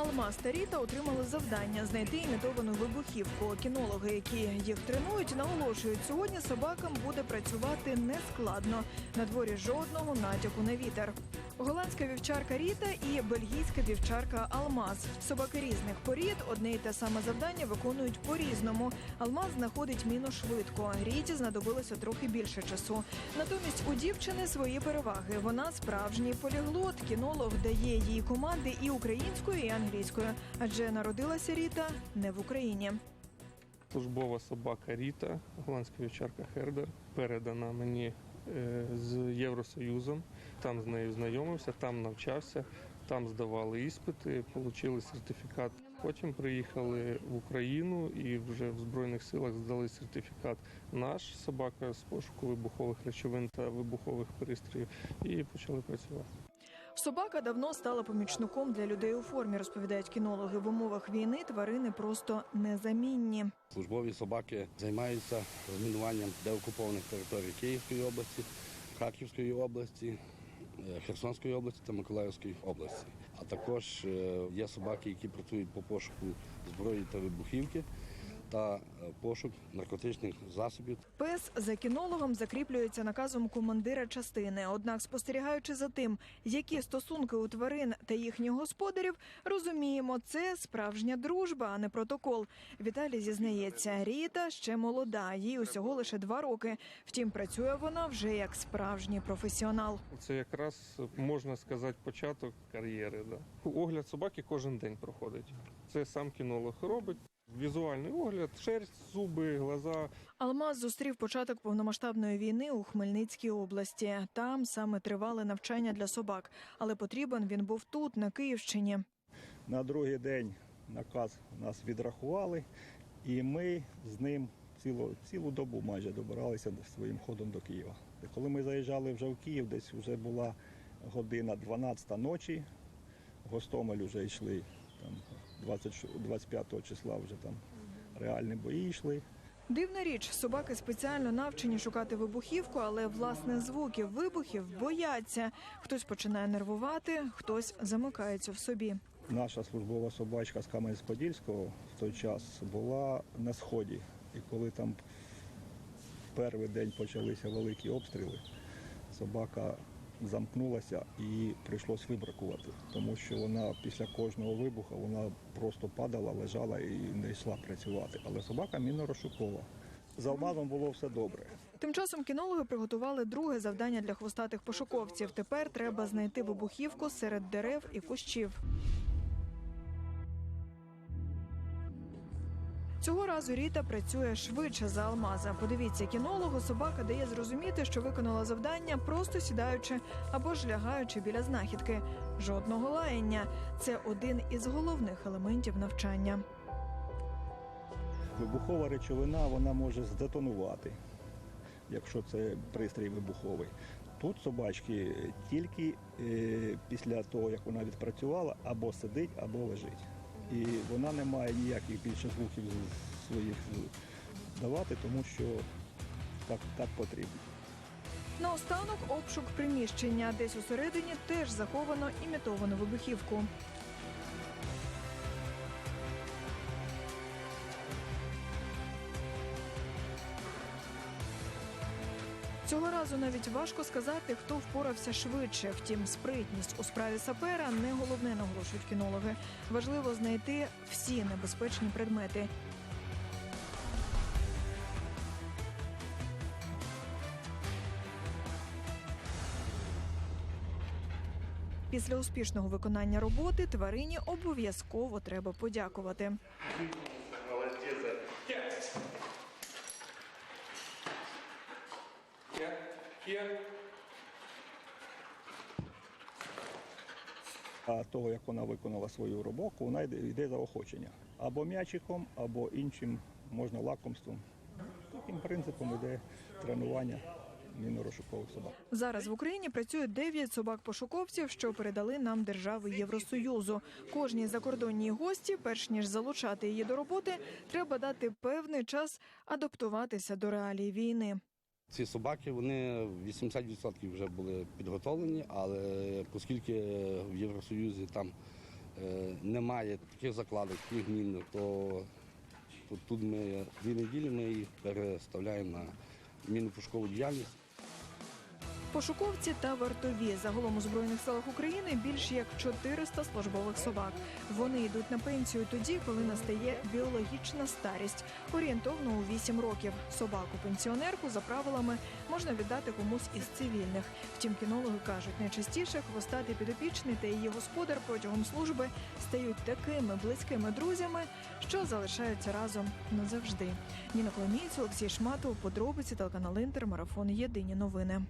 Алмаз та Ріта отримали завдання знайти імітовану вибухівку. Кінологи, які їх тренують, наголошують, сьогодні собакам буде працювати нескладно. На дворі жодного натяку на вітер. Голландська вівчарка Ріта і бельгійська вівчарка Алмаз. Собаки різних порід одне й те саме завдання виконують по-різному. Алмаз знаходить міну швидко. Ріті знадобилося трохи більше часу. Натомість у дівчини свої переваги. Вона справжній поліглот. Кінолог дає їй команди і українською, і англійською, адже народилася Ріта не в Україні. Службова собака Ріта, голландська вівчарка Хердер, передана мені з Євросоюзом. Там з нею знайомився, там навчався, там здавали іспити, отримали сертифікат. Потім приїхали в Україну і вже в Збройних силах здали сертифікат наш собака з пошуку вибухових речовин та вибухових пристроїв і почали працювати. Собака давно стала помічником для людей у формі, розповідають кінологи. В умовах війни тварини просто незамінні. Службові собаки займаються розмінуванням деокупованих територій Київської області, Харківської області, е, Херсонської області та Миколаївської області. А також е, є собаки, які працюють по пошуку зброї та вибухівки та е, пошук наркотичних засобів Пес за кінологом закріплюється наказом командира частини. Однак, спостерігаючи за тим, які стосунки у тварин та їхніх господарів, розуміємо, це справжня дружба, а не протокол. Віталій зізнається, Ріта ще молода, їй усього лише два роки. Втім, працює вона вже як справжній професіонал. Це якраз можна сказати початок кар'єри. Да. Огляд собаки кожен день проходить. Це сам кінолог робить. Візуальний огляд, шерсть, зуби, глаза. Алмаз зустрів початок повномасштабної війни у Хмельницькій області. Там саме тривали навчання для собак, але потрібен він був тут, на Київщині. На другий день наказ нас відрахували, і ми з ним цілу, цілу добу майже добиралися своїм ходом до Києва. Коли ми заїжджали вже в Київ, десь вже була година 12 ночі. Гостомель вже йшли там 20, 25 числа вже там реальні бої йшли. Дивна річ, собаки спеціально навчені шукати вибухівку, але власне звуків вибухів бояться. Хтось починає нервувати, хтось замикається в собі. Наша службова собачка з Кам'янець-Подільського в той час була на сході. І коли там перший день почалися великі обстріли, собака замкнулася і прийшлось вибракувати, тому що вона після кожного вибуху вона просто падала, лежала і не йшла працювати. Але собака мінно-розшукова. обманом алмазом було все добре. Тим часом кінологи приготували друге завдання для хвостатих пошуковців. Тепер треба знайти вибухівку серед дерев і кущів. Цього разу Ріта працює швидше за алмаза. Подивіться, кінологу собака дає зрозуміти, що виконала завдання, просто сідаючи або ж лягаючи біля знахідки. Жодного лаяння. Це один із головних елементів навчання. Вибухова речовина вона може здетонувати, якщо це пристрій вибуховий. Тут собачки тільки е, після того, як вона відпрацювала, або сидить, або лежить. І вона не має ніяких більше звуків своїх давати, тому що так, так потрібно. Наостанок обшук приміщення, десь усередині теж заховано імітовану вибухівку. Цього разу навіть важко сказати, хто впорався швидше. Втім, спритність у справі сапера не головне наголошують кінологи. Важливо знайти всі небезпечні предмети. Після успішного виконання роботи тварині обов'язково треба подякувати. А того, як вона виконала свою роботу, вона йде, йде заохочення. Або м'ячиком, або іншим, можна лакомством. Таким принципом йде тренування мінно-розшукових собак. Зараз в Україні працює 9 собак-пошуковців, що передали нам держави Євросоюзу. Кожній закордонній гості, перш ніж залучати її до роботи, треба дати певний час адаптуватися до реалій війни. Ці собаки вони 80% вже були підготовлені, але оскільки в Євросоюзі там е, немає таких закладок, таких то, то тут ми дві неділі ми їх переставляємо на мінно-пушкову діяльність. Пошуковці та вартові загалом у збройних силах України більш як 400 службових собак. Вони йдуть на пенсію тоді, коли настає біологічна старість, орієнтовно у 8 років. Собаку пенсіонерку за правилами можна віддати комусь із цивільних. Втім, кінологи кажуть, найчастіше хвостатий підопічний та її господар протягом служби стають такими близькими друзями, що залишаються разом назавжди. Ніна Коломієць, Олексій Шматов, подробиці телеканал Інтер, марафон Єдині новини.